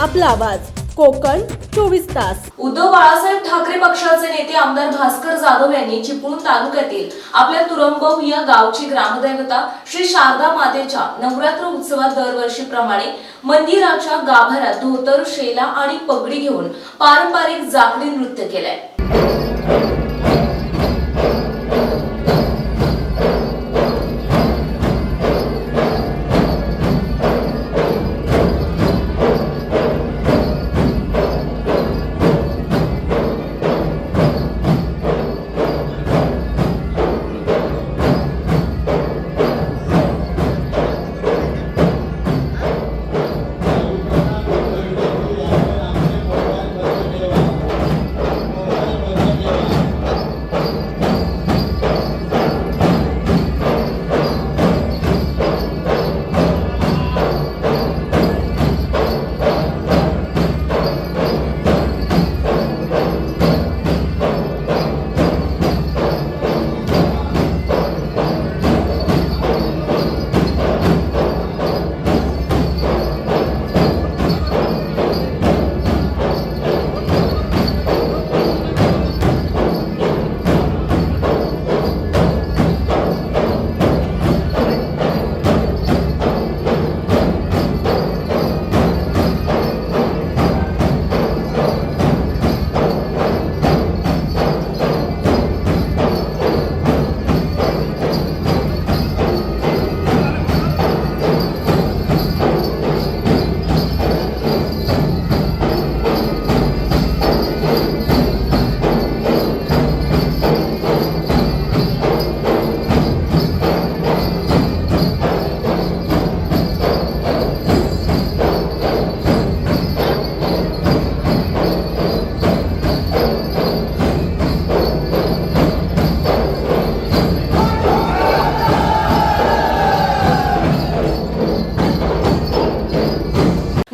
आपला आवाज. कोकण चोवीस तास. उद्धव बाळासाहेब ठाकरे पक्षाचे नेते आमदार भास्कर जाधव यांनी चिपळूण तालुक्यातील आपल्या तुरंबव या गावची ग्रामदैवता श्री शारदा मातेच्या नवरात्र उत्सवात दरवर्षीप्रमाणे मंदिराच्या गाभाऱ्यात धोतर शेला आणि पगडी घेऊन पारंपरिक जागडी नृत्य केलंय.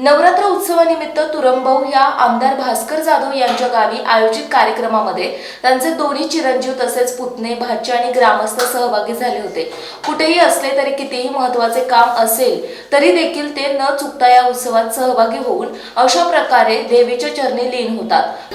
नवरात्र उत्सवानिमित्त तुरंबव या आमदार भास्कर जाधव यांच्या गावी आयोजित कार्यक्रमामध्ये त्यांचे दोन्ही चिरंजीव तसेच पुतणे भाचे आणि ग्रामस्थ सहभागी झाले होते. कुठेही असले तरी कितीही महत्त्वाचे काम असेल तरी देखील ते न चुकता या उत्सवात सहभागी होऊन अशा प्रकारे देवीच्या चरणी लीन होतात.